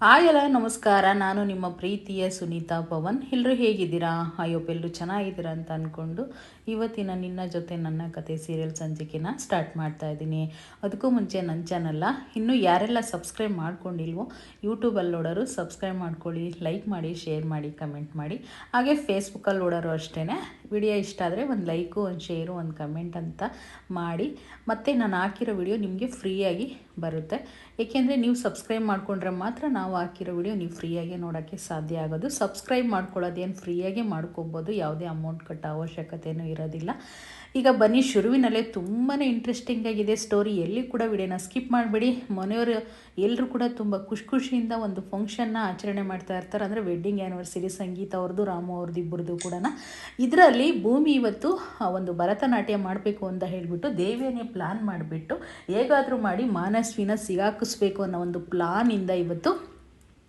ಆಯಲ್ಲ ನಮಸ್ಕಾರ. ನಾನು ನಿಮ್ಮ ಪ್ರೀತಿಯ ಸುನೀತಾ ಪವನ್. ಎಲ್ಲರೂ ಹೇಗಿದ್ದೀರಾ? ಅಯ್ಯೋ ಎಲ್ಲರೂ ಚೆನ್ನಾಗಿದ್ದೀರಾ ಅಂತ ಅಂದ್ಕೊಂಡು ಇವತ್ತಿನ ನಿನ್ನ ಜೊತೆ ನನ್ನ ಕತೆ ಸೀರಿಯಲ್ ಸಂಚಿಕೆನ ಸ್ಟಾರ್ಟ್ ಮಾಡ್ತಾ ಇದ್ದೀನಿ. ಅದಕ್ಕೂ ಮುಂಚೆ ನನ್ನ ಚಾನಲ್ಲ ಇನ್ನೂ ಯಾರೆಲ್ಲ ಸಬ್ಸ್ಕ್ರೈಬ್ ಮಾಡ್ಕೊಂಡಿಲ್ವೋ ಯೂಟ್ಯೂಬಲ್ಲಿ ನೋಡೋರು ಸಬ್ಸ್ಕ್ರೈಬ್ ಮಾಡ್ಕೊಳ್ಳಿ ಲೈಕ್ ಮಾಡಿ ಶೇರ್ ಮಾಡಿ ಕಮೆಂಟ್ ಮಾಡಿ. ಹಾಗೆ ಫೇಸ್ಬುಕ್ಕಲ್ಲಿ ನೋಡೋರು ಅಷ್ಟೇ ವಿಡಿಯೋ ಇಷ್ಟ ಆದರೆ ಒಂದು ಲೈಕು, ಒಂದು ಶೇರು, ಒಂದು ಕಮೆಂಟ್ ಅಂತ ಮಾಡಿ. ಮತ್ತು ನಾನು ಹಾಕಿರೋ ವಿಡಿಯೋ ನಿಮಗೆ ಫ್ರೀಯಾಗಿ ಬರುತ್ತೆ. ಏಕೆಂದರೆ ನೀವು ಸಬ್ಸ್ಕ್ರೈಬ್ ಮಾಡಿಕೊಂಡ್ರೆ ಮಾತ್ರ ನಾವು ಹಾಕಿರೋ ವಿಡಿಯೋ ನೀವು ಫ್ರೀಯಾಗಿ ನೋಡೋಕ್ಕೆ ಸಾಧ್ಯ ಆಗೋದು. ಸಬ್ಸ್ಕ್ರೈಬ್ ಮಾಡ್ಕೊಳ್ಳೋದೇನು ಫ್ರೀಯಾಗಿ ಮಾಡ್ಕೊಬೋದು, ಯಾವುದೇ ಅಮೌಂಟ್ ಕಟ್ಟೋ ಅವಶ್ಯಕತೆಯೂ ಇರೋದಿಲ್ಲ. ಈಗ ಬನ್ನಿ, ಶುರುವಿನಲ್ಲೇ ತುಂಬಾ ಇಂಟ್ರೆಸ್ಟಿಂಗ್ ಆಗಿದೆ ಸ್ಟೋರಿ ಎಲ್ಲಿ ಕೂಡ ವಿಡಿಯೋನ ಸ್ಕಿಪ್ ಮಾಡಬೇಡಿ. ಮನೆಯವರು ಎಲ್ಲರೂ ಕೂಡ ತುಂಬ ಖುಷಿ ಖುಷಿಯಿಂದ ಒಂದು ಫಂಕ್ಷನ್ನ ಆಚರಣೆ ಮಾಡ್ತಾ ಇರ್ತಾರೆ. ಅಂದರೆ ವೆಡ್ಡಿಂಗ್ ಆ್ಯನಿವರ್ಸರಿ ಸಂಗೀತ ಅವ್ರದ್ದು ರಾಮು ಅವ್ರದ್ದು ಇಬ್ಬರದು ಕೂಡ ಇದರಲ್ಲಿ ಭೂಮಿ ಇವತ್ತು ಒಂದು ಭರತನಾಟ್ಯ ಮಾಡಬೇಕು ಅಂತ ಹೇಳಿಬಿಟ್ಟು ದೇವಿಯನ್ನೇ ಪ್ಲಾನ್ ಮಾಡಿಬಿಟ್ಟು, ಹೇಗಾದರೂ ಮಾಡಿ ಮಾನಸ್ವಿನ ಸಿಗಾಕಿಸ್ಬೇಕು ಅನ್ನೋ ಒಂದು ಪ್ಲಾನಿಂದ ಇವತ್ತು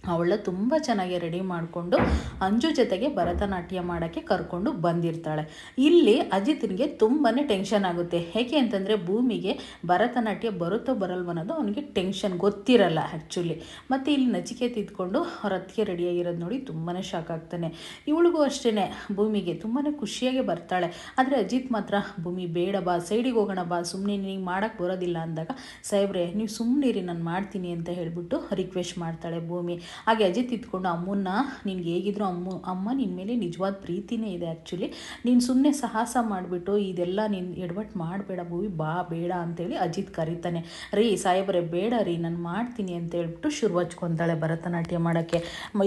ಅವಳ ತುಂಬ ಚೆನ್ನಾಗಿ ರೆಡಿ ಮಾಡಿಕೊಂಡು ಅಂಜು ಜೊತೆಗೆ ಭರತನಾಟ್ಯ ಮಾಡೋಕ್ಕೆ ಕರ್ಕೊಂಡು ಬಂದಿರ್ತಾಳೆ. ಇಲ್ಲಿ ಅಜಿತ್ನಿಗೆ ತುಂಬಾ ಟೆನ್ಷನ್ ಆಗುತ್ತೆ. ಹೇಗೆ ಅಂತಂದರೆ ಭೂಮಿಗೆ ಭರತನಾಟ್ಯ ಬರುತ್ತೋ ಬರಲ್ವ ಅನ್ನೋದು ಅವನಿಗೆ ಟೆನ್ಷನ್ ಗೊತ್ತಿರಲ್ಲ ಆ್ಯಕ್ಚುಲಿ ಮತ್ತು ಇಲ್ಲಿ ನಚಿಕೇತ ತಿದ್ಕೊಂಡು ಅವ್ರ ಅತ್ತಿಗೆ ರೆಡಿಯಾಗಿರೋದು ನೋಡಿ ತುಂಬಾ ಶಾಕ್ ಆಗ್ತಾನೆ. ಇವಳಿಗೂ ಅಷ್ಟೇ ಭೂಮಿಗೆ ತುಂಬಾ ಖುಷಿಯಾಗಿ ಬರ್ತಾಳೆ. ಆದರೆ ಅಜಿತ್ ಮಾತ್ರ, ಭೂಮಿ ಬೇಡ ಬಾ ಸೈಡಿಗೆ ಹೋಗೋಣ ಬಾ ಸುಮ್ಮನೆ ನಿನಗೆ ಮಾಡೋಕ್ಕೆ ಬರೋದಿಲ್ಲ ಅಂದಾಗ, ಸಾಹೇಬ್ರೆ, ನೀವು ಸುಮ್ಮನಿರಿ ನಾನು ಮಾಡ್ತೀನಿ ಅಂತ ಹೇಳಿಬಿಟ್ಟು ರಿಕ್ವೆಸ್ಟ್ ಮಾಡ್ತಾಳೆ ಭೂಮಿ. ಹಾಗೆ ಅಜಿತ್ ಇದ್ಕೊಂಡು ಅಮ್ಮನ್ನ, ನಿನ್ಗೆ ಹೇಗಿದ್ರು ಅಮ್ಮ ಅಮ್ಮ ನಿನ್ನ ಮೇಲೆ ನಿಜವಾದ ಪ್ರೀತಿನೇ ಇದೆ ಆ್ಯಕ್ಚುಲಿ ನೀನು ಸುಮ್ಮನೆ ಸಾಹಸ ಮಾಡಿಬಿಟ್ಟು ಇದೆಲ್ಲ ನೀನು ಎಡವಟ್ಟು ಮಾಡಬೇಡ ಭೂವಿ ಬಾ, ಬೇಡ ಅಂತೇಳಿ ಅಜಿತ್ ಕರೀತಾನೆ. ರೀ, ಸಾಹೇಬ್ರೆ, ಬೇಡ ರೀ, ನಾನು ಮಾಡ್ತೀನಿ ಅಂತ ಹೇಳ್ಬಿಟ್ಟು ಶುರು ಹಚ್ಕೊತಾಳೆ ಭರತನಾಟ್ಯ ಮಾಡೋಕ್ಕೆ.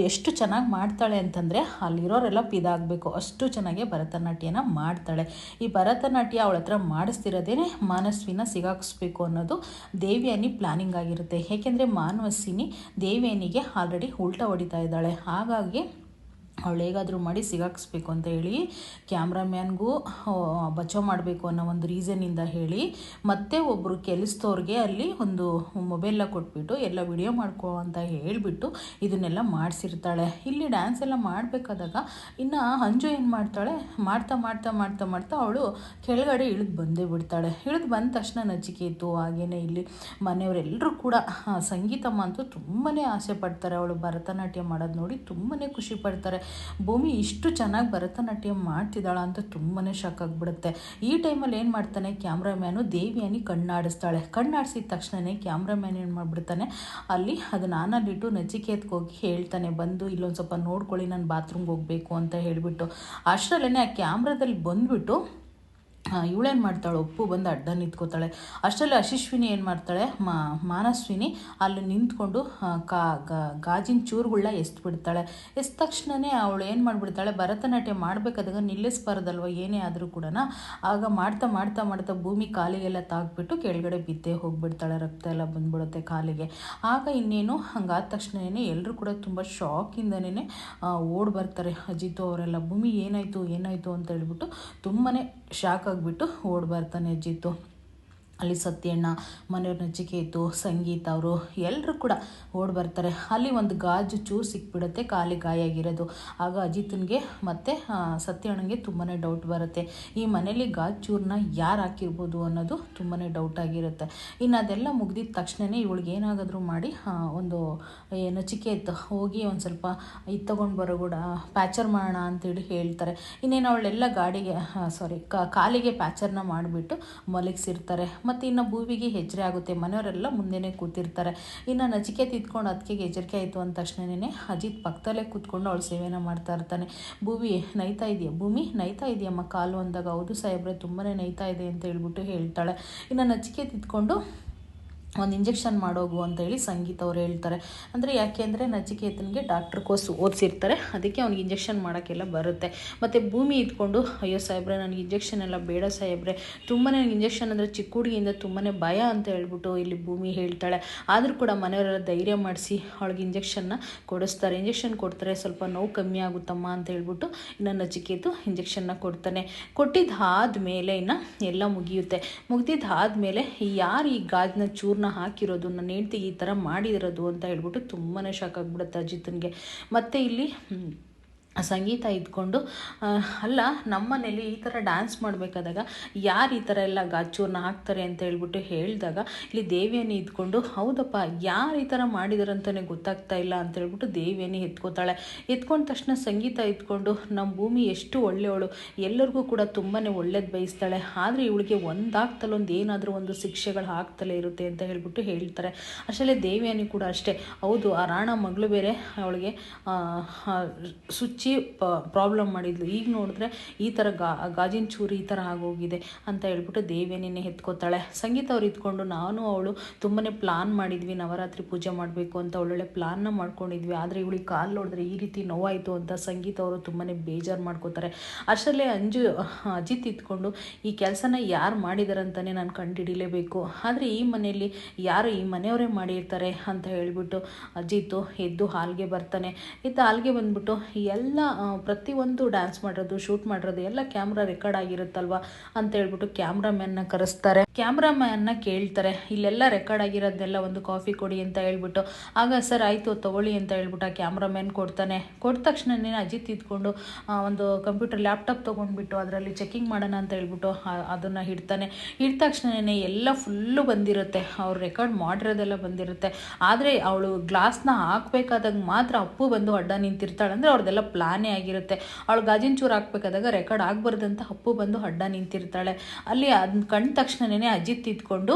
ಎಷ್ಟು ಚೆನ್ನಾಗಿ ಮಾಡ್ತಾಳೆ ಅಂತಂದರೆ ಅಲ್ಲಿರೋರೆಲ್ಲ ಪಿದಾಗಬೇಕು. ಅಷ್ಟು ಚೆನ್ನಾಗಿ ಭರತನಾಟ್ಯನ ಮಾಡ್ತಾಳೆ. ಈ ಭರತನಾಟ್ಯ ಅವಳ ಹತ್ರ ಮಾಡಿಸ್ತಿರೋದೇನೆ ಮಾನಸ್ವಿನ ಸಿಗಾಕಿಸ್ಬೇಕು ಅನ್ನೋದು ದೇವಿಯಾನಿ ಪ್ಲಾನಿಂಗ್ ಆಗಿರುತ್ತೆ. ಏಕೆಂದರೆ ಮಾನವಸ್ವಿನಿ ದೇವಿಯಾನಿಗೆ ಆಲ್ರೆಡಿ ಉಲ್ಟಾ ಹೊಡಿತಾ ಇದ್ದಾಳೆ. ಹಾಗಾಗಿ ಅವಳು ಹೇಗಾದರೂ ಮಾಡಿ ಸಿಗಾಕ್ಸ್ಬೇಕು ಅಂತ ಹೇಳಿ ಕ್ಯಾಮ್ರಾಮ್ಯಾನ್ಗೂ ಬಚಾವ್ ಮಾಡಬೇಕು ಅನ್ನೋ ಒಂದು ರೀಸನಿಂದ ಹೇಳಿ ಮತ್ತೆ ಒಬ್ಬರು ಕೆಲಸದವ್ರಿಗೆ ಅಲ್ಲಿ ಒಂದು ಮೊಬೈಲ್ನ ಕೊಟ್ಬಿಟ್ಟು, ಎಲ್ಲ ವಿಡಿಯೋ ಮಾಡ್ಕೋ ಅಂತ ಹೇಳಿಬಿಟ್ಟು ಇದನ್ನೆಲ್ಲ ಮಾಡಿಸಿರ್ತಾಳೆ. ಇಲ್ಲಿ ಡ್ಯಾನ್ಸ್ ಎಲ್ಲ ಮಾಡಬೇಕಾದಾಗ ಇನ್ನು ಅಂಜು ಏನು ಮಾಡ್ತಾಳೆ? ಮಾಡ್ತಾ ಮಾಡ್ತಾ ಮಾಡ್ತಾ ಮಾಡ್ತಾ ಅವಳು ಕೆಳಗಡೆ ಇಳಿದು ಬಂದೇ ಬಿಡ್ತಾಳೆ. ಇಳಿದು ಬಂದ ತಕ್ಷಣ ನಚಿಕೇತು ಹಾಗೇನೆ ಇಲ್ಲಿ ಮನೆಯವರೆಲ್ಲರೂ ಕೂಡ ಸಂಗೀತಮ್ಮ ಅಂತೂ ತುಂಬಾ ಆಸೆ ಪಡ್ತಾರೆ. ಅವಳು ಭರತನಾಟ್ಯ ಮಾಡೋದು ನೋಡಿ ತುಂಬಾ ಖುಷಿ ಪಡ್ತಾರೆ. ಭೂಮಿ ಇಷ್ಟು ಚೆನ್ನಾಗಿ ಭರತನಾಟ್ಯ ಮಾಡ್ತಿದ್ದಾಳ ಅಂತ ತುಂಬಾ ಶಾಕ್ ಆಗಿಬಿಡುತ್ತೆ. ಈ ಟೈಮಲ್ಲಿ ಏನು ಮಾಡ್ತಾನೆ ಕ್ಯಾಮ್ರಾಮ್ಯಾನು ದೇವಿಯಾನಿ ಕಣ್ಣಾಡಿಸ್ತಾಳೆ. ಕಣ್ಣಾಡಿಸಿದ ತಕ್ಷಣವೇ ಕ್ಯಾಮ್ರಾಮ್ಯಾನ್ ಏನು ಮಾಡಿಬಿಡ್ತಾನೆ, ಅಲ್ಲಿ ಅದು ನಾನಲ್ಲಿಟ್ಟು ನಚಿಕೇತ್ಗೆ ಹೋಗಿ ಹೇಳ್ತಾನೆ, ಬಂದು ಇಲ್ಲೊಂದು ಸ್ವಲ್ಪ ನೋಡ್ಕೊಳ್ಳಿ, ನಾನು ಬಾತ್ರೂಮ್ಗೆ ಹೋಗಬೇಕು ಅಂತ ಹೇಳಿಬಿಟ್ಟು. ಅಷ್ಟರಲ್ಲೇ ಆ ಕ್ಯಾಮ್ರಾದಲ್ಲಿ ಬಂದುಬಿಟ್ಟು ಇವಳೇನು ಮಾಡ್ತಾಳೆ? ಒಪ್ಪು ಬಂದು ಅಡ್ಡ ನಿಂತ್ಕೋತಾಳೆ. ಅಷ್ಟರಲ್ಲಿ ಅಶಿಶ್ವಿನಿ ಏನು ಮಾಡ್ತಾಳೆ? ಮಾ, ಮಾನಸ್ವಿನಿ ಅಲ್ಲಿ ನಿಂತ್ಕೊಂಡು ಕಾ ಗಾಜಿನ ಚೂರುಗಳನ್ನ ಎಸ್ಬಿಡ್ತಾಳೆ. ಎಸ್ದ ತಕ್ಷಣವೇ ಅವಳು ಏನು ಮಾಡಿಬಿಡ್ತಾಳೆ? ಭರತನಾಟ್ಯ ಮಾಡಬೇಕಾದಾಗ ನಿಲ್ಲಿಸ್ಬಾರ್ದಲ್ವ? ಏನೇ ಆದರೂ ಕೂಡ ಆಗ ಮಾಡ್ತಾ ಮಾಡ್ತಾ ಮಾಡ್ತಾ ಭೂಮಿ ಕಾಲಿಗೆಲ್ಲ ತಾಗ್ಬಿಟ್ಟು ಕೆಳಗಡೆ ಬಿದ್ದೇ ಹೋಗಿಬಿಡ್ತಾಳೆ. ರಕ್ತ ಎಲ್ಲ ಬಂದ್ಬಿಡುತ್ತೆ ಕಾಲಿಗೆ. ಆಗ ಇನ್ನೇನು ಹಂಗಾದ ತಕ್ಷಣವೇ ಎಲ್ಲರೂ ಕೂಡ ತುಂಬ ಶಾಕಿಂದನೇ ಓಡ್ ಬರ್ತಾರೆ. ಅಜಿತು ಅವರೆಲ್ಲ, ಭೂಮಿ ಏನಾಯಿತು? ಏನಾಯಿತು? ಅಂತ ಹೇಳ್ಬಿಟ್ಟು ತುಂಬಾ ಶಾಕ್ ಆಗಿಬಿಟ್ಟು ಓಡಿ ಬರ್ತಾನೆ ಅಜಿತ್ತು ಅಲ್ಲಿ ಸತ್ಯಣ್ಣ, ಮನೆಯವ್ರ ನಚಿಕೇತು ಸಂಗೀತ ಅವರು ಎಲ್ಲರೂ ಕೂಡ ಓಡಿ ಬರ್ತಾರೆ. ಅಲ್ಲಿ ಒಂದು ಗಾಜು ಚೂರು ಸಿಕ್ಬಿಡುತ್ತೆ ಕಾಲಿ ಗಾಯಾಗಿರೋದು. ಆಗ ಅಜಿತನಿಗೆ ಮತ್ತು ಸತ್ಯಣ್ಣನಿಗೆ ತುಂಬಾ ಡೌಟ್ ಬರುತ್ತೆ. ಈ ಮನೇಲಿ ಗಾಜು ಚೂರನ್ನ ಯಾರು ಹಾಕಿರ್ಬೋದು ಅನ್ನೋದು ತುಂಬಾ ಡೌಟ್ ಆಗಿರುತ್ತೆ. ಇನ್ನು ಅದೆಲ್ಲ ಮುಗ್ದಿದ ತಕ್ಷಣವೇ ಇವಳಿಗೆ ಏನಾಗಾದರೂ ಮಾಡಿ ಒಂದು ನಚಿಕೇತ್ ಹೋಗಿ ಒಂದು ಸ್ವಲ್ಪ ಇದು ತೊಗೊಂಡು ಬರೋ ಕೂಡ ಪ್ಯಾಚರ್ ಮಾಡೋಣ ಅಂತೇಳಿ ಹೇಳ್ತಾರೆ. ಇನ್ನೇನು ಅವಳೆಲ್ಲ ಗಾಡಿಗೆ ಸಾರಿ ಕಾಲಿಗೆ ಪ್ಯಾಚರ್ನ ಮಾಡಿಬಿಟ್ಟು ಮಲಗಿಸಿರ್ತಾರೆ. ಮತ್ತು ಇನ್ನು ಭೂವಿಗೆ ಹೆಜ್ಜೆ ಆಗುತ್ತೆ. ಮನೆಯವರೆಲ್ಲ ಮುಂದೆನೇ ಕೂತಿರ್ತಾರೆ. ಇನ್ನು ನಚಿಕೇತ್ ತಿದ್ಕೊಂಡು ಅದಕ್ಕೆ ಎಚ್ಚರಿಕೆ ಆಯಿತು ಅಂದ ತಕ್ಷಣನೇ ಅಜಿತ್ ಪಕ್ಕದಲ್ಲೇ ಕೂತ್ಕೊಂಡು ಅವಳು ಸೇವೆನ ಮಾಡ್ತಾ ಇರ್ತಾನೆ. ಭೂವಿ ನೈತಾ ಇದೆಯಾ? ಭೂಮಿ, ನೈತಾ ಇದೆಯಮ್ಮ? ಕಾಲು ಅಂದಾಗ, ಹೌದು ಸಾಹೇಬ್ರೆ ತುಂಬಾ ನೈತಾ ಇದೆ ಅಂತ ಹೇಳ್ಬಿಟ್ಟು ಹೇಳ್ತಾಳೆ. ಇನ್ನು ನಚಿಕೇತ್ ಇದ್ಕೊಂಡು ಒಂದು ಇಂಜೆಕ್ಷನ್ ಮಾಡೋಗು ಅಂತ ಹೇಳಿ ಸಂಗೀತ ಅವ್ರು ಹೇಳ್ತಾರೆ. ಅಂದರೆ ಯಾಕೆ ಅಂದರೆ ನಚಿಕೇತನಿಗೆ ಡಾಕ್ಟ್ರ್ ಕೋರ್ಸ್ ಓದಿಸಿರ್ತಾರೆ. ಅದಕ್ಕೆ ಅವ್ನಿಗೆ ಇಂಜೆಕ್ಷನ್ ಮಾಡೋಕ್ಕೆಲ್ಲ ಬರುತ್ತೆ. ಮತ್ತು ಭೂಮಿ ಇದ್ಕೊಂಡು ಅಯ್ಯೋ ಸಾಹೇಬ್ರೆ, ನನಗೆ ಇಂಜೆಕ್ಷನ್ ಎಲ್ಲ ಬೇಡ ಸಾಹೇಬ್ರೆ. ತುಂಬಾ ನನಗೆ ಇಂಜೆಕ್ಷನ್ ಅಂದರೆ ಚಿಕ್ಕ ಹುಡುಗಿಯಿಂದ ತುಂಬಾ ಭಯ ಅಂತ ಹೇಳ್ಬಿಟ್ಟು ಇಲ್ಲಿ ಭೂಮಿ ಹೇಳ್ತಾಳೆ. ಆದರೂ ಕೂಡ ಮನೆಯವರೆಲ್ಲ ಧೈರ್ಯ ಮಾಡಿಸಿ ಅವಳಿಗೆ ಇಂಜೆಕ್ಷನ್ನ ಕೊಡಿಸ್ತಾರೆ. ಇಂಜೆಕ್ಷನ್ ಕೊಡ್ತಾರೆ, ಸ್ವಲ್ಪ ನೋವು ಕಮ್ಮಿ ಆಗುತ್ತಮ್ಮ ಅಂತ ಹೇಳ್ಬಿಟ್ಟು ಇನ್ನು ನಚಿಕೇತು ಇಂಜೆಕ್ಷನ್ನ ಕೊಡ್ತಾನೆ. ಕೊಟ್ಟಿದ್ದಾದ್ಮೇಲೆ ಇನ್ನು ಎಲ್ಲ ಮುಗಿಯುತ್ತೆ. ಮುಗ್ದಿದ್ದಾದ್ಮೇಲೆ ಯಾರು ಈ ಗಾಜಿನ ಚೂರ್ನ ಹಾಕಿರೋದು ನನ್ನ ಹೆಂಡ್ತಿಗೆ ಈ ಥರ ಮಾಡಿರೋದು ಅಂತ ಹೇಳ್ಬಿಟ್ಟು ತುಂಬಾ ಶಾಕ್ ಆಗಿಬಿಡುತ್ತೆ ಅಜಿತನಿಗೆ. ಮತ್ತು ಇಲ್ಲಿ ಸಂಗೀತ ಇದ್ಕೊಂಡು ಅಲ್ಲ ನಮ್ಮ ನಮ್ಮನೇಲಿ ಈ ಥರ ಡ್ಯಾನ್ಸ್ ಮಾಡಬೇಕಾದಾಗ ಯಾರು ಈ ಥರ ಎಲ್ಲ ಗಾಚೂರನ್ನ ಹಾಕ್ತಾರೆ ಅಂತ ಹೇಳ್ಬಿಟ್ಟು ಹೇಳಿದಾಗ ಇಲ್ಲಿ ದೇವಿಯನ್ನು ಇದ್ಕೊಂಡು ಹೌದಪ್ಪ ಯಾರು ಈ ಥರ ಮಾಡಿದಾರಂತಲೇ ಗೊತ್ತಾಗ್ತಾ ಇಲ್ಲ ಅಂತ ಹೇಳ್ಬಿಟ್ಟು ದೇವಿಯನ್ನು ಎತ್ಕೋತಾಳೆ. ಎತ್ಕೊಂಡ ತಕ್ಷಣ ಸಂಗೀತ ಇದ್ಕೊಂಡು ನಮ್ಮ ಭೂಮಿ ಎಷ್ಟು ಒಳ್ಳೆಯವಳು ಎಲ್ಲರಿಗೂ ಕೂಡ ತುಂಬಾ ಒಳ್ಳೇದು ಬಯಸ್ತಾಳೆ. ಆದರೆ ಇವಳಿಗೆ ಒಂದಾಗ್ತಲ್ಲ ಒಂದು ಏನಾದರೂ ಒಂದು ಶಿಕ್ಷೆಗಳು ಹಾಕ್ತಲೇ ಇರುತ್ತೆ ಅಂತ ಹೇಳ್ಬಿಟ್ಟು ಹೇಳ್ತಾರೆ. ಅಷ್ಟೇ ದೇವಿಯನ್ನು ಕೂಡ ಅಷ್ಟೇ ಹೌದು ಆ ರಾಣ ಮಗಳು ಬೇರೆ ಅವಳಿಗೆ ಆ, ಆ, ಪ್ರಾಬ್ಲಮ್ ಮಾಡಿದ್ಲು. ಈಗ ನೋಡಿದ್ರೆ ಈ ಥರ ಗಾ ಗಾಜಿನ ಚೂರು ಈ ಥರ ಆಗೋಗಿದೆ ಅಂತ ಹೇಳ್ಬಿಟ್ಟು ದೇವಿಯನ್ನೇ ಎತ್ಕೋತಾಳೆ ಸಂಗೀತ ಅವ್ರು ಇದ್ಕೊಂಡು ನಾನು ಅವಳು ತುಂಬಾ ಪ್ಲಾನ್ ಮಾಡಿದ್ವಿ ನವರಾತ್ರಿ ಪೂಜೆ ಮಾಡಬೇಕು ಅಂತ ಒಳ್ಳೊಳ್ಳೆ ಪ್ಲಾನ್ನ ಮಾಡ್ಕೊಂಡಿದ್ವಿ. ಆದರೆ ಇವಳಿಗೆ ಕಾಲು ನೋಡಿದ್ರೆ ಈ ರೀತಿ ನೋವಾಯಿತು ಅಂತ ಸಂಗೀತ ಅವರು ತುಂಬಾ ಬೇಜಾರು ಮಾಡ್ಕೋತಾರೆ. ಅಷ್ಟರಲ್ಲೇ ಅಂಜು ಅಜಿತ್ ಇದ್ಕೊಂಡು ಈ ಕೆಲಸನ ಯಾರು ಮಾಡಿದ್ದಾರೆ ಅಂತಲೇ ನಾನು ಕಂಡುಹಿಡಿಲೇಬೇಕು ಆದರೆ ಈ ಮನೆಯಲ್ಲಿ ಯಾರು ಈ ಮನೆಯವರೇ ಮಾಡಿರ್ತಾರೆ? ಅಂತ ಹೇಳಿಬಿಟ್ಟು ಅಜಿತ್ ಎದ್ದು ಹಾಲ್ಗೆ ಬರ್ತಾನೆ. ಎದ್ದು ಹಾಲ್ಗೆ ಬಂದ್ಬಿಟ್ಟು ಎಲ್ಲ ಆ, ಪ್ರತಿಯೊಂದು ಡ್ಯಾನ್ಸ್ ಮಾಡಿರೋದು ಶೂಟ್ ಮಾಡಿರೋದು ಎಲ್ಲ ಕ್ಯಾಮ್ರಾ ರೆಕಾರ್ಡ್ ಆಗಿರುತ್ತಲ್ವಾ ಅಂತ ಹೇಳ್ಬಿಟ್ಟು ಕ್ಯಾಮ್ರಾಮ್ಯಾನ್ನ ಕರೆಸ್ತಾರೆ. ಕ್ಯಾಮ್ರಾಮ್ಯಾನ್ನ ಕೇಳ್ತಾರೆ ಇಲ್ಲೆಲ್ಲ ರೆಕಾರ್ಡ್ ಆಗಿರೋದೆಲ್ಲ ಒಂದು ಕಾಫಿ ಕೊಡಿ ಅಂತ ಹೇಳ್ಬಿಟ್ಟು. ಆಗ ಸರ್ ಆಯಿತು ತಗೊಳ್ಳಿ ಅಂತ ಹೇಳ್ಬಿಟ್ಟು ಆ ಕ್ಯಾಮ್ರಾಮ್ಯಾನ್ ಕೊಡ್ತಾನೆ. ಕೊಟ್ಟ ತಕ್ಷಣನೇ ಅಜಿತ್ ಇದ್ಕೊಂಡು ಒಂದು ಕಂಪ್ಯೂಟರ್ ಲ್ಯಾಪ್ಟಾಪ್ ತೊಗೊಂಡ್ಬಿಟ್ಟು ಅದರಲ್ಲಿ ಚೆಕಿಂಗ್ ಮಾಡೋಣ ಅಂತ ಹೇಳ್ಬಿಟ್ಟು ಅದನ್ನು ಹಿಡ್ತಾನೆ ಹಿಡ್ದ ತಕ್ಷಣನೇ ಎಲ್ಲ ಫುಲ್ಲು ಬಂದಿರುತ್ತೆ. ಅವ್ರು ರೆಕಾರ್ಡ್ ಮಾಡಿರೋದೆಲ್ಲ ಬಂದಿರುತ್ತೆ. ಆದರೆ ಅವಳು ಗ್ಲಾಸ್ನ ಹಾಕ್ಬೇಕಾದಾಗ ಮಾತ್ರ ಅಪ್ಪು ಬಂದು ಅಡ್ಡ ನಿಂತಿರ್ತಾಳೆ ಅಂದರೆ ಅವ್ರದ್ದೆಲ್ಲ ಪ್ಲಾನೇ ಆಗಿರುತ್ತೆ. ಅವಳು ಗಾಜಿನ ಚೂರು ಹಾಕ್ಬೇಕಾದಾಗ ರೆಕಾರ್ಡ್ ಆಗಬಾರ್ದಂತ ಅಪ್ಪು ಬಂದು ಅಡ್ಡ ನಿಂತಿರ್ತಾಳೆ. ಅಲ್ಲಿ ಅದನ್ನ ಕಂಡ ತಕ್ಷಣನೇ ಅಜಿತ್ ಇದ್ಕೊಂಡು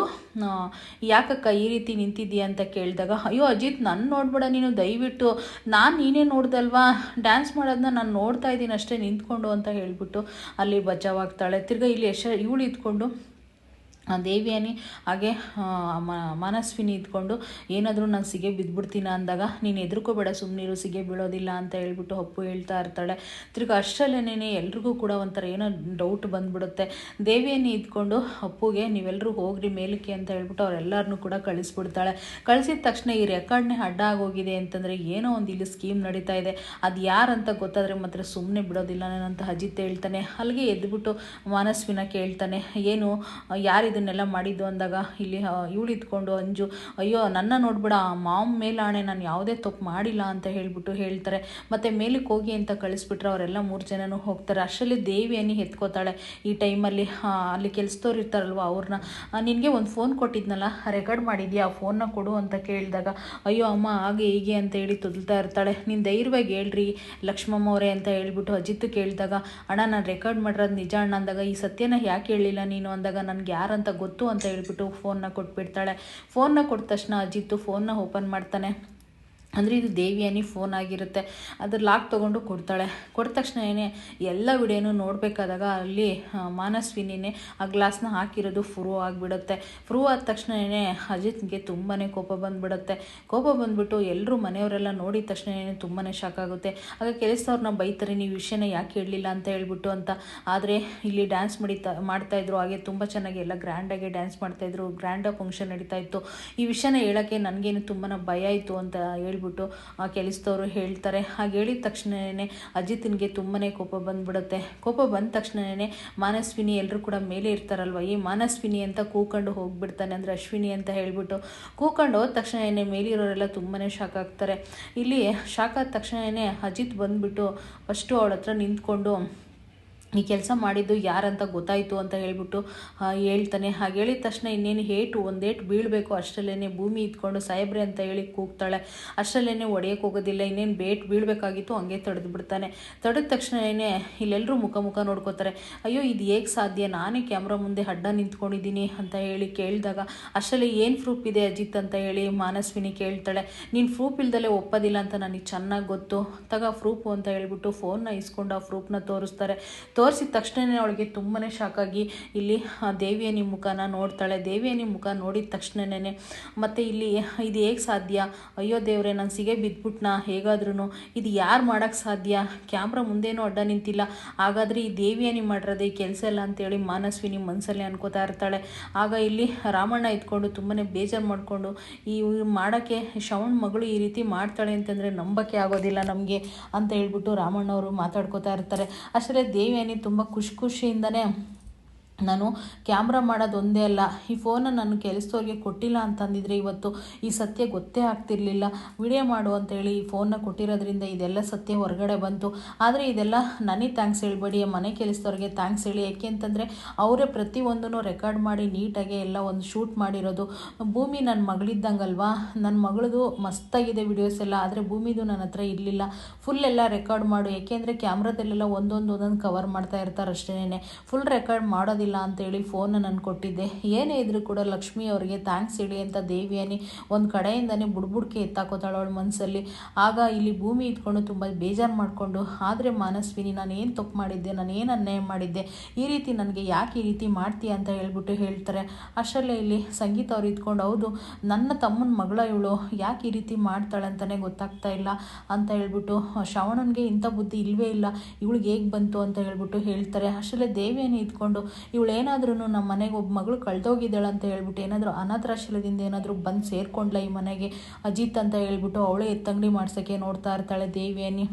ಯಾಕಕ್ಕ ಈ ರೀತಿ ನಿಂತಿದ್ದೀಯ ಅಂತ ಕೇಳಿದಾಗ, ಅಯ್ಯೋ ಅಜಿತ್ ನನ್ನ ನೋಡ್ಬೇಡ ನೀನು, ದಯವಿಟ್ಟು, ನಾನು ನೀನೇ ನೋಡ್ದಲ್ವಾ? ಡ್ಯಾನ್ಸ್ ಮಾಡೋದನ್ನ ನಾನು ನೋಡ್ತಾ ಇದ್ದೀನಿ ಅಷ್ಟೇ ನಿಂತ್ಕೊಂಡು, ಅಂತ ಹೇಳಿಬಿಟ್ಟು ಅಲ್ಲಿ ಬಚಾವಾಗ್ತಾಳೆ ತಿರ್ಗಾ ಇಲ್ಲಿ ಯಶ, ಇವಳು ಇದ್ಕೊಂಡು ಆ ದೇವಿಯನ್ನಿ ಹಾಗೆ ಮನಸ್ವಿನಿ ಇದ್ಕೊಂಡು ಏನಾದರೂ ನಾನು ಸಿಗೆ ಬಿದ್ದುಬಿಡ್ತೀನ ಅಂದಾಗ, ನೀನು ಎದುರ್ಕೋಬೇಡ ಸುಮ್ಮನಿರು ಸಿಗೆ ಬೀಳೋದಿಲ್ಲ ಅಂತ ಹೇಳ್ಬಿಟ್ಟು ಅಪ್ಪು ಹೇಳ್ತಾ ಇರ್ತಾಳೆ. ತಿರ್ಗಿ ಅಷ್ಟರಲ್ಲೇನೆ ಎಲ್ರಿಗೂ ಕೂಡ ಒಂಥರ ಏನೋ ಡೌಟ್ ಬಂದ್ಬಿಡುತ್ತೆ. ದೇವಿಯನ್ನೇ ಇದ್ಕೊಂಡು ಅಪ್ಪುಗೆ ನೀವೆಲ್ಲರೂ ಹೋಗ್ರಿ ಮೇಲಕ್ಕೆ ಅಂತ ಹೇಳ್ಬಿಟ್ಟು ಅವರೆಲ್ಲರನ್ನೂ ಕೂಡ ಕಳಿಸ್ಬಿಡ್ತಾಳೆ. ಕಳಿಸಿದ ತಕ್ಷಣ ಈ ರೆಕಾರ್ಡ್ನೇ ಅಡ್ಡ ಆಗೋಗಿದೆ ಅಂತಂದರೆ ಏನೋ ಒಂದು ಇಲ್ಲಿ ಸ್ಕೀಮ್ ನಡೀತಾ ಇದೆ. ಅದು ಯಾರಂತ ಗೊತ್ತಾದರೆ ಮಾತ್ರ ಸುಮ್ಮನೆ ಬಿಡೋದಿಲ್ಲ ಅಂತ ಅಜಿತ್ ಹೇಳ್ತಾನೆ. ಅಲ್ಲಿಗೆ ಎದ್ಬಿಟ್ಟು ಮನಸ್ವಿನ ಕೇಳ್ತಾನೆ, ಏನು ಯಾರು ಇದನ್ನೆಲ್ಲ ಮಾಡಿದ್ದು ಅಂದಾಗ ಇಲ್ಲಿ ಇವಳು ಇದ್ಕೊಂಡು ಅಂಜು, ಅಯ್ಯೋ, ನನ್ನ ನೋಡ್ಬಿಡ, ಆ ಮಾಮ್ ಮೇಲಾಣೆ ನಾನು ಯಾವುದೇ ತಪ್ಪು ಮಾಡಿಲ್ಲ ಅಂತ ಹೇಳ್ಬಿಟ್ಟು ಹೇಳ್ತಾರೆ. ಮತ್ತು ಮೇಲಕ್ಕೆ ಹೋಗಿ ಅಂತ ಕಳಿಸ್ಬಿಟ್ರೆ ಅವರೆಲ್ಲ ಮೂರು ಜನನೂ ಹೋಗ್ತಾರೆ. ಅಷ್ಟರಲ್ಲಿ ದೇವಿಯನ್ನು ಎತ್ಕೋತಾಳೆ ಈ ಟೈಮಲ್ಲಿ ಅಲ್ಲಿ ಕೆಲಸದವ್ರು ಇರ್ತಾರಲ್ವ ಅವ್ರನ್ನ ನಿನಗೆ ಒಂದು ಫೋನ್ ಕೊಟ್ಟಿದ್ನಲ್ಲ ರೆಕಾರ್ಡ್ ಮಾಡಿದ್ಯಾ? ಆ ಫೋನ್ನ ಕೊಡು ಅಂತ ಕೇಳಿದಾಗ, ಅಯ್ಯೋ, ಅಮ್ಮ, ಹಾಗೆ ಹೀಗೆ ಅಂತ ಹೇಳಿ ತುಲ್ತಾ ಇರ್ತಾಳೆ. ನೀನು ಧೈರ್ಯವಾಗಿ ಹೇಳ್ರಿ, ಲಕ್ಷ್ಮಮ್ಮ ಅವರೇ ಅಂತ ಹೇಳ್ಬಿಟ್ಟು ಅಜಿತ್ ಕೇಳಿದಾಗ, ಅಣ್ಣ, ನಾನು ರೆಕಾರ್ಡ್ ಮಾಡಿರೋದು ನಿಜ ಅಣ್ಣ ಅಂದಾಗ, ಈ ಸತ್ಯನ ಯಾಕೆ ಹೇಳಿಲ್ಲ ನೀನು? ಅಂದಾಗ, ನನಗೆ ಯಾರಂತ ಗೊತ್ತು ಅಂತ ಹೇಳ್ಬಿಟ್ಟು ಫೋನ್ನ ಕೊಟ್ಬಿಡ್ತಾಳೆ. ಫೋನ್ನ ಕೊಟ್ಟ ತಕ್ಷಣ ಅಜಿತ್ತು ಫೋನ್ನ ಓಪನ್ ಮಾಡ್ತಾನೆ. ಅಂದರೆ ಇದು ದೇವಿಯಾನಿ ಫೋನ್ ಆಗಿರುತ್ತೆ. ಅದ್ರ ಲಾಕ್ ತೊಗೊಂಡು ಕೊಡ್ತಾಳೆ. ಕೊಟ್ಟ ತಕ್ಷಣ ಏನೇ, ಎಲ್ಲ ವಿಡಿಯೋನು ನೋಡಬೇಕಾದಾಗ ಅಲ್ಲಿ ಮಾನಸ್ವಿನಿನೇ ಆ ಗ್ಲಾಸ್ನ ಹಾಕಿರೋದು ಫ್ರೂ ಆಗಿಬಿಡುತ್ತೆ. ಫ್ರೂ ಆದ ತಕ್ಷಣ ಏನೇ, ಅಜಿತ್ಗೆ ತುಂಬಾ ಕೋಪ ಬಂದುಬಿಡುತ್ತೆ. ಕೋಪ ಬಂದ್ಬಿಟ್ಟು ಎಲ್ಲರೂ ಮನೆಯವರೆಲ್ಲ ನೋಡಿದ ತಕ್ಷಣ ಏನೇ ತುಂಬಾ ಶಾಕ್ ಆಗುತ್ತೆ. ಆಗ ಕೆಲಸದವ್ರನ್ನ ಬೈತಾರೆ, ನೀವು ವಿಷಯನ ಯಾಕೆ ಹೇಳಲಿಲ್ಲ ಅಂತ ಹೇಳ್ಬಿಟ್ಟು ಅಂತ. ಆದರೆ ಇಲ್ಲಿ ಡ್ಯಾನ್ಸ್ ಮಾಡಿತಾ ಮಾಡ್ತಾಯಿದ್ರು ಹಾಗೆ ತುಂಬ ಚೆನ್ನಾಗಿ ಎಲ್ಲ ಗ್ರ್ಯಾಂಡಾಗಿ ಡ್ಯಾನ್ಸ್ ಮಾಡ್ತಾಯಿದ್ರು ಗ್ರ್ಯಾಂಡಾಗಿ ಫಂಕ್ಷನ್ ನಡೀತಾ ಇತ್ತು. ಈ ವಿಷಯನ ಹೇಳೋಕ್ಕೆ ನನಗೇನು ತುಂಬಾ ಭಯ ಇತ್ತು ಅಂತ ಹೇಳ್ಬಿಟ್ಟು ಆ, ಕೆಲಸದವರು ಹೇಳ್ತಾರೆ. ಹಾಗೆ ಹೇಳಿದ ತಕ್ಷಣವೇ ಅಜಿತ್ನಿಗೆ ತುಂಬನೇ ಕೋಪ ಬಂದ್ಬಿಡುತ್ತೆ. ಕೋಪ ಬಂದ ತಕ್ಷಣವೇ ಮಾನಸ್ವಿನಿ ಎಲ್ಲರೂ ಕೂಡ ಮೇಲೆ ಇರ್ತಾರಲ್ವ? ಈ ಮಾನಸ್ವಿನಿ ಅಂತ ಕೂಕೊಂಡು ಹೋಗ್ಬಿಡ್ತಾನೆ ಅಂದರೆ ಅಶ್ವಿನಿ ಅಂತ ಹೇಳಿಬಿಟ್ಟು ಕೂಕೊಂಡು ಹೋದ ತಕ್ಷಣ ಮೇಲಿರೋರೆಲ್ಲ ತುಂಬಾ ಶಾಕ್ ಆಗ್ತಾರೆ. ಇಲ್ಲಿ ಶಾಕ್ ಆದ ತಕ್ಷಣವೇ ಅಜಿತ್ ಬಂದ್ಬಿಟ್ಟು ಫಸ್ಟು ಅವಳ ಹತ್ರ ನಿಂತ್ಕೊಂಡು ಈ ಕೆಲಸ ಮಾಡಿದ್ದು ಯಾರಂತ ಗೊತ್ತಾಯಿತು ಅಂತ ಹೇಳಿಬಿಟ್ಟು ಹೇಳ್ತಾನೆ. ಹಾಗೆ ಹೇಳಿದ ತಕ್ಷಣ ಇನ್ನೇನು ಹೇಟು, ಒಂದೇಟು ಬೀಳಬೇಕು. ಅಷ್ಟರಲ್ಲೇ ಭೂಮಿ ಇದ್ಕೊಂಡು ಸಾಹೇಬ್ರೆ ಅಂತ ಹೇಳಿ ಕೂಗ್ತಾಳೆ. ಅಷ್ಟರಲ್ಲೇ ಒಡೆಯಕ್ಕೆ ಹೋಗೋದಿಲ್ಲ. ಇನ್ನೇನು ಬೇಟ್ ಬೀಳಬೇಕಾಗಿತ್ತು, ಹಂಗೆ ತಡೆದು ಬಿಡ್ತಾನೆ. ತಡೆದ ತಕ್ಷಣನೇ ಇಲ್ಲೆಲ್ಲರೂ ಮುಖ ಮುಖ ನೋಡ್ಕೋತಾರೆ. ಅಯ್ಯೋ, ಇದು ಹೇಗೆ ಸಾಧ್ಯ? ನಾನೇ ಕ್ಯಾಮ್ರಾ ಮುಂದೆ ಅಡ್ಡ ನಿಂತ್ಕೊಂಡಿದ್ದೀನಿ ಅಂತ ಹೇಳಿ ಕೇಳಿದಾಗ, ಅಷ್ಟರಲ್ಲಿ ಏನು ಪ್ರೂಫ್ ಇದೆ ಅಜಿತ್ ಅಂತ ಹೇಳಿ ಮಾನಸ್ವಿನಿ ಕೇಳ್ತಾಳೆ. ನೀನು ಪ್ರೂಫ್ ಇಲ್ದಲೇ ಒಪ್ಪೋದಿಲ್ಲ ಅಂತ ನನಗೆ ಚೆನ್ನಾಗಿ ಗೊತ್ತು. ತಗ ಪ್ರೂಫು ಅಂತ ಹೇಳ್ಬಿಟ್ಟು ಫೋನ್ನ ಇಸ್ಕೊಂಡು ಆ ಪ್ರೂಫ್ನ ತೋರಿಸ್ತಾರೆ. ತೋರಿಸಿದ ತಕ್ಷಣವೇ ಅವಳಿಗೆ ತುಂಬಾ ಶಾಕ್ ಆಗಿ, ಇಲ್ಲಿ ದೇವಿಯ ದೇವಿಯನಿ ಮುಖನ ನೋಡ್ತಾಳೆ ದೇವಿಯನಿ ಮುಖ ನೋಡಿದ ತಕ್ಷಣನೇ ಮತ್ತು ಇಲ್ಲಿ, ಇದು ಹೇಗೆ ಸಾಧ್ಯ? ಅಯ್ಯೋ ದೇವ್ರೆ, ನಾನು ಸಿಗೆ ಬಿದ್ಬಿಟ್ನಾ? ಹೇಗಾದ್ರೂ ಇದು ಯಾರು ಮಾಡೋಕ್ಕೆ ಸಾಧ್ಯ? ಕ್ಯಾಮ್ರಾ ಮುಂದೇನೂ ಅಡ್ಡ ನಿಂತಿಲ್ಲ. ಹಾಗಾದರೆ ಈ ದೇವಿಯನಿ ಮಾಡಿರೋದೇ ಕೆಲಸ ಇಲ್ಲ ಅಂತೇಳಿ ಮಾನಸ್ವಿನಿ ಮನಸ್ಸಲ್ಲಿ ಅನ್ಕೋತಾ ಇರ್ತಾಳೆ. ಆಗ ಇಲ್ಲಿ ರಾಮಣ್ಣ ಇದ್ಕೊಂಡು ತುಂಬಾ ಬೇಜಾರು ಮಾಡಿಕೊಂಡು, ಈ ಮಾಡೋಕ್ಕೆ ಶ್ರವಣ್ ಮಗಳು ಈ ರೀತಿ ಮಾಡ್ತಾಳೆ ಅಂತಂದರೆ ನಂಬಕ್ಕೆ ಆಗೋದಿಲ್ಲ ನಮಗೆ ಅಂತ ಹೇಳ್ಬಿಟ್ಟು ರಾಮಣ್ಣವರು ಮಾತಾಡ್ಕೋತಾ ಇರ್ತಾರೆ. ಅಷ್ಟೇ ದೇವಿಯನಿ ತುಂಬ ಖುಷಿ ಖುಷಿಯಿಂದನೇ ನಾನು ಕ್ಯಾಮ್ರಾ ಮಾಡೋದು ಒಂದೇ ಅಲ್ಲ, ಈ ಫೋನ ನಾನು ಕೆಲಸದವ್ರಿಗೆ ಕೊಟ್ಟಿಲ್ಲ ಅಂತಂದಿದ್ರೆ ಇವತ್ತು ಈ ಸತ್ಯ ಗೊತ್ತೇ ಆಗ್ತಿರ್ಲಿಲ್ಲ. ವಿಡಿಯೋ ಮಾಡು ಅಂತೇಳಿ ಈ ಫೋನ್ನ ಕೊಟ್ಟಿರೋದ್ರಿಂದ ಇದೆಲ್ಲ ಸತ್ಯ ಹೊರಗಡೆ ಬಂತು. ಆದರೆ ಇದೆಲ್ಲ ನನಗೆ ಥ್ಯಾಂಕ್ಸ್ ಹೇಳಬೇಡಿ ಮನೆ ಕೆಲಸದವ್ರಿಗೆ ಥ್ಯಾಂಕ್ಸ್ ಹೇಳಿ. ಯಾಕೆ ಅಂತಂದರೆ ಅವರೇ ಪ್ರತಿಯೊಂದನ್ನು ರೆಕಾರ್ಡ್ ಮಾಡಿ ನೀಟಾಗಿ ಎಲ್ಲ ಒಂದು ಶೂಟ್ ಮಾಡಿರೋದು. ಭೂಮಿ ನನ್ನ ಮಗಳಿದ್ದಂಗಲ್ವಾ? ನನ್ನ ಮಗಳದು ಮಸ್ತಾಗಿದೆ ವಿಡಿಯೋಸ್ ಎಲ್ಲ, ಆದರೆ ಭೂಮಿದು ನನ್ನ ಹತ್ರ ಇರಲಿಲ್ಲ. ಫುಲ್ ಎಲ್ಲ ರೆಕಾರ್ಡ್ ಮಾಡು. ಏಕೆಂದರೆ ಕ್ಯಾಮ್ರಾದಲ್ಲೆಲ್ಲ ಒಂದೊಂದು ಒಂದೊಂದು ಕವರ್ ಮಾಡ್ತಾ ಇರ್ತಾರೆ ಅಷ್ಟೇ ಫುಲ್ ರೆಕಾರ್ಡ್ ಮಾಡೋದಿಲ್ಲ. ಅಂತೇಳಿ ಫೋನ್ ನಾನು ಕೊಟ್ಟಿದ್ದೆ. ಏನೇ ಇದ್ರೂ ಕೂಡ ಲಕ್ಷ್ಮಿ ಅವರಿಗೆ ಥ್ಯಾಂಕ್ಸ್ ಹೇಳಿ ಅಂತ ದೇವಿಯನಿ ಒಂದು ಕಡೆಯಿಂದನೇ ಬುಡ್ಬುಡ್ಕೆ ಎತ್ತಾಕೋತಾಳೆ ಅವಳ ಮನಸ್ಸಲ್ಲಿ ಆಗ ಇಲ್ಲಿ ಭೂಮಿ ಇಟ್ಕೊಂಡು ತುಂಬ ಬೇಜಾರು ಮಾಡಿಕೊಂಡು, ಆದರೆ ಮಾನಸ್ವಿನಿ, ನಾನು ಏನು ತಪ್ಪು ಮಾಡಿದ್ದೆ? ನಾನು ಏನು ಅನ್ಯಾಯ ಮಾಡಿದ್ದೆ? ಈ ರೀತಿ ನನಗೆ ಯಾಕೆ ಈ ರೀತಿ ಮಾಡ್ತೀಯ ಅಂತ ಹೇಳ್ಬಿಟ್ಟು ಹೇಳ್ತಾರೆ. ಅಷ್ಟರಲ್ಲೇ ಇಲ್ಲಿ ಸಂಗೀತ ಅವ್ರು ಇದ್ಕೊಂಡು, ಹೌದು, ನನ್ನ ತಮ್ಮನ ಮಗಳ ಇವಳು ಯಾಕೆ ಈ ರೀತಿ ಮಾಡ್ತಾಳೆ ಅಂತಲೇ ಗೊತ್ತಾಗ್ತಾ ಇಲ್ಲ ಅಂತ ಹೇಳ್ಬಿಟ್ಟು, ಶ್ರವಣನಿಗೆ ಇಂಥ ಬುದ್ಧಿ ಇಲ್ಲವೇ ಇಲ್ಲ? ಇವಳಿಗೆ ಹೇಗೆ ಬಂತು? ಅಂತ ಹೇಳ್ಬಿಟ್ಟು ಹೇಳ್ತಾರೆ. ಅಷ್ಟರಲ್ಲೇ ದೇವಿಯನ್ನು ಇದ್ಕೊಂಡು ಇವಳೇನಾದ್ರೂ ನಮ್ಮ ಮನೆಗೆ ಒಬ್ಬ ಮಗಳು ಕಳೆದೋಗಿದ್ದಾಳೆ ಅಂತ ಹೇಳ್ಬಿಟ್ಟು ಏನಾದರೂ ಅನಾಥಾಶ್ರಯದಿಂದ ಏನಾದರೂ ಬಂದು ಸೇರ್ಕೊಂಡ್ಲ ಈ ಮನೆಗೆ? ಅಜಿತ್ ಅಂತ ಹೇಳ್ಬಿಟ್ಟು ಅವಳೇ ಎತ್ತಂಗಡಿ ಮಾಡ್ಸೋಕ್ಕೆ ನೋಡ್ತಾ ಇರ್ತಾಳೆ ದೇವಿಯನಿ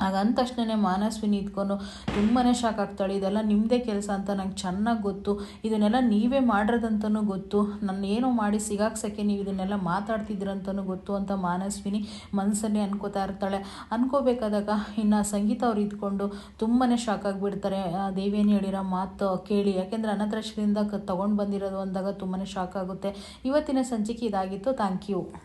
ಆಗ ಅಂದ ತಕ್ಷಣ ಮಾನಸ್ವಿನಿ ಇದ್ಕೊಂಡು ತುಂಬಾ ಶಾಕ್ ಆಗ್ತಾಳೆ. ಇದೆಲ್ಲ ನಿಮ್ಮದೇ ಕೆಲಸ ಅಂತ ನಂಗೆ ಚೆನ್ನಾಗಿ ಗೊತ್ತು. ಇದನ್ನೆಲ್ಲ ನೀವೇ ಮಾಡಿರೋದಂತನೂ ಗೊತ್ತು. ನನ್ನ ಏನೋ ಮಾಡಿ ಸಿಗಾಕ್ಸೋಕ್ಕೆ ನೀವು ಇದನ್ನೆಲ್ಲ ಮಾತಾಡ್ತಿದ್ರಂತನೂ ಗೊತ್ತು ಅಂತ ಮಾನಸ್ವಿನಿ ಮನಸ್ಸನ್ನೇ ಅನ್ಕೋತಾ ಇರ್ತಾಳೆ. ಅನ್ಕೋಬೇಕಾದಾಗ ಇನ್ನು ಸಂಗೀತ ಅವ್ರು ಇದ್ಕೊಂಡು ತುಂಬಾ ಶಾಕ್ ಆಗಿಬಿಡ್ತಾರೆ. ದೇವಿಯನ್ನು ಹೇಳಿರೋ ಮಾತು ಕೇಳಿ. ಯಾಕೆಂದರೆ ಅನಾಥಾಶ್ರಯದಿಂದ ತೊಗೊಂಡು ಬಂದಿರೋದು ಅಂದಾಗ ತುಂಬಾ ಶಾಕ್ ಆಗುತ್ತೆ. ಇವತ್ತಿನ ಸಂಚಿಕೆ ಇದಾಗಿತ್ತು. Thank you